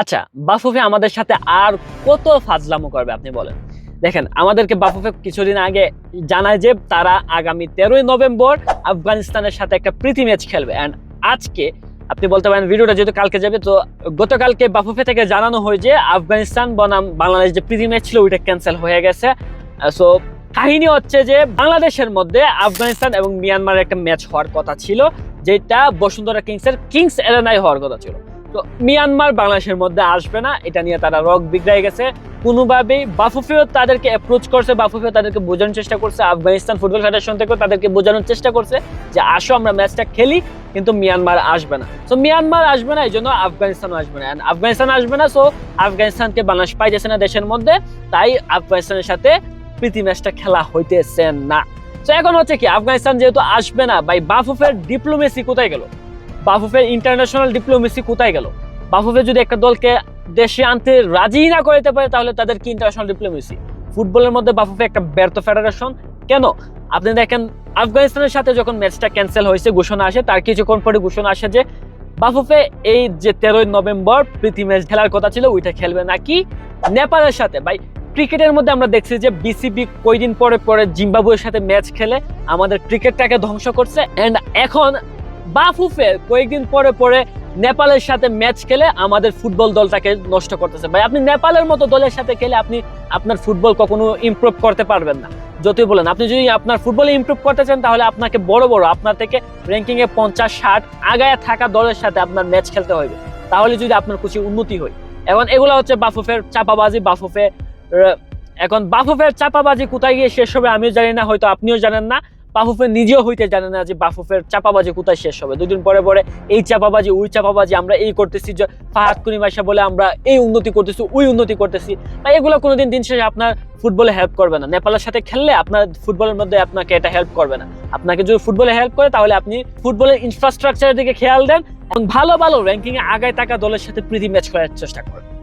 আচ্ছা বাফুফে আমাদের সাথে আর কত ফাজলামো করবে আপনি বলেন? দেখেন, আমাদেরকে বাফুফে কিছুদিন আগে জানায় যে তারা আগামী তেরোই নভেম্বর আফগানিস্তানের সাথে একটা প্রীতি ম্যাচ খেলবে। অ্যান্ড আজকে আপনি বলতে পারেন, ভিডিওটা যেহেতু কালকে যাবে, তো গতকালকে বাফুফে থেকে জানানো হয় যে আফগানিস্তান বনাম বাংলাদেশ যে প্রীতি ম্যাচ ছিল, ওইটা ক্যান্সেল হয়ে গেছে। সো কাহিনী হচ্ছে যে বাংলাদেশের মধ্যে আফগানিস্তান এবং মিয়ানমারের একটা ম্যাচ হওয়ার কথা ছিল, যেটা বসুন্ধরা কিংসের কিংস এরেনায় হওয়ার কথা ছিল। তো মিয়ানমার বাংলাদেশের মধ্যে আসবে না, এটা নিয়ে তারা রক বিগড়াই গেছে। কোনোভাবেই বাফুফেও তাদেরকে অ্যাপ্রোচ করছে বাফুফেও তাদেরকে বোঝানোর চেষ্টা করছে, আফগানিস্তান ফুটবল ফেডারেশন থেকেও তাদেরকে বোঝানোর চেষ্টা করছে যে, আসো আমরা ম্যাচটা খেলি, কিন্তু মিয়ানমার আসবে না। তো মিয়ানমার আসবে না এই জন্য আফগানিস্তান আসবে না। আফগানিস্তান আসবে না সো আফগানিস্তানকে বাংলাদেশ পাইতেছে না দেশের মধ্যে, তাই আফগানিস্তানের সাথে প্রীতি ম্যাচটা খেলা হইতেছে না। তো এখন হচ্ছে কি, আফগানিস্তান যেহেতু আসবে না, ভাই বাফুফের ডিপ্লোমেসি কোথায় গেল? বাফুফের ইন্টারন্যাশনাল ডিপ্লোমেসি কোথায় গেল? বাফুফে যদি একটা দলকে দেশে আনতে রাজি না করতে পারে, তাহলে তাদের কি ইন্টারন্যাশনাল ডিপ্লোমেসি ফুটবলের মধ্যে বাফুফে একটা ব্যর্থ ফেডারেশন কেন? আপনি দেখেন, আফগানিস্তানের সাথে যখন ম্যাচটা ক্যান্সেল হয়েছে, ঘোষণা আসে, তার কিছুক্ষণ পরে ঘোষণা আসে যে, বাফুফে এই যে তেরোই নভেম্বর প্রীতি ম্যাচ খেলার কথা ছিল, ওইটা খেলবে নাকি? নেপালের সাথে, ভাই, ক্রিকেটের মধ্যে আমরা দেখছি যে, বিসিবি কয়দিন পরে পরে জিম্বাবুয়ের সাথে ম্যাচ খেলে, আমাদের ক্রিকেটটাকে ধ্বংস করছে। এন্ড এখন বাফুফে কয়েকদিন পরে পরে নেপালের সাথে ম্যাচ খেলে আমাদের ফুটবল দলটাকে নষ্ট করতেছে। ভাই, আপনি নেপালের মতো দলের সাথে খেলে আপনি আপনার ফুটবল কখনো ইমপ্রুভ করতে পারবেন না। যতই বলেন, আপনি যদি আপনার ফুটবলে ইমপ্রুভ করতে চান, তাহলে আপনাকে বড় বড়, আপনার থেকে র্যাঙ্কিং এ পঞ্চাশ, ষাট আগায় থাকা দলের সাথে আপনার ম্যাচ খেলতে হবে। তাহলে যদি আপনার কিছু উন্নতি হয়। এখন এগুলো হচ্ছে বাফুফের চাপাবাজি, বাফুফে এখন বাফুফের চাপাবাজি কোথায় গিয়ে শেষ হবে আমিও জানি না, হয়তো আপনিও জানেন না। বাফুফে নিজেও হইতে জানে না যে বাফুফের চাপাবাজি কোথায় শেষ হবে। দুদিন পরে পরে এই চাপাবাজি, ওই চাপাবাজি আমরা এই করতেছি যে ফাহাদ কুনিমাইশা বলে আমরা এই উন্নতি করতেছি, ওই উন্নতি করতেছি। তাই এগুলো কোনোদিন দিন শেষে আপনার ফুটবলে হেল্প করবে না। নেপালের সাথে খেললে আপনার ফুটবলের মধ্যে আপনাকে এটা হেল্প করবে না। আপনাকে যদি ফুটবলে হেল্প করে, তাহলে আপনি ফুটবলের ইনফ্রাস্ট্রাকচারের দিকে খেয়াল দেন এবং ভালো ভালো র্যাঙ্কিং এ আগায় থাকা দলের সাথে প্রীতি ম্যাচ করার চেষ্টা করেন।